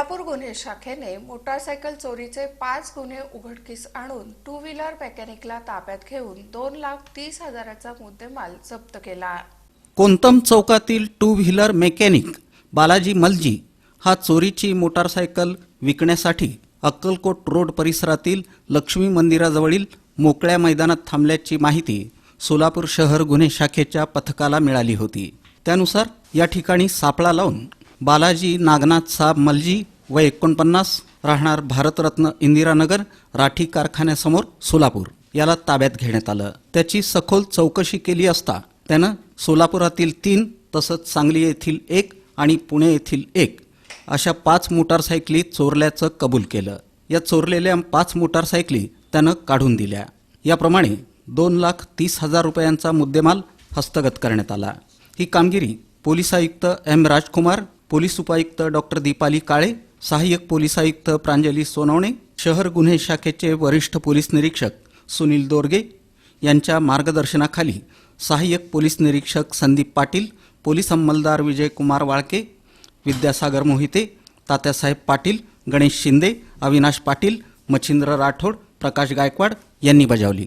सोलापूर गुन्हे शाखेने मोटारसायकल चोरीचे पाच गुन्हे उघडकीस आणून टू व्हीलर मेकॅनिकला ताब्यात घेऊन दोन लाख तीस हजाराचा मुद्देमाल जप्त केला. कोंतम चौकातील two wheeler mechanic Balaji Malji हा चोरीची मोटारसायकल विकण्यासाठी अक्कलकोट रोड परिसरातील लक्ष्मी मंदिराजवळील मोकळ्या मैदानात थांबल्याची माहिती सोलापूर शहर गुन्हे शाखेच्या पथकाला मिळाली होती. त्यानुसार या ठिकाणी सापळा लावून बालाजी नागनाथ साब मलजी व एकोणपन्नास राहणार भारतरत्न इंदिरानगर राठी कारखान्यासमोर सोलापूर. याला ताब्यात घेण्यात आलं. त्याची सखोल चौकशी केली असता त्यानं सोलापुरातील तीन तसंच सांगली येथील एक आणि पुणे येथील एक अशा पाच मोटारसायकली चोरल्याचं कबूल केलं. या चोरलेल्या पाच मोटारसायकली त्यानं काढून दिल्या. याप्रमाणे दोन लाख तीस हजार रुपयांचा मुद्देमाल हस्तगत करण्यात आला. ही कामगिरी पोलीस आयुक्त एम राजकुमार पोलीस उपायुक्त डॉक्टर दीपाली काळे सहाय्यक पोलीस आयुक्त प्रांजली सोनवणे शहर गुन्हे शाखेचे वरिष्ठ पोलीस निरीक्षक सुनील दोरगे यांच्या मार्गदर्शनाखाली सहाय्यक पोलीस निरीक्षक संदीप पाटील पोलीस अंमलदार विजयकुमार वाळके विद्यासागर मोहिते तात्यासाहेब पाटील गणेश शिंदे अविनाश पाटील मच्छिंद्र राठोड प्रकाश गायकवाड यांनी बजावली.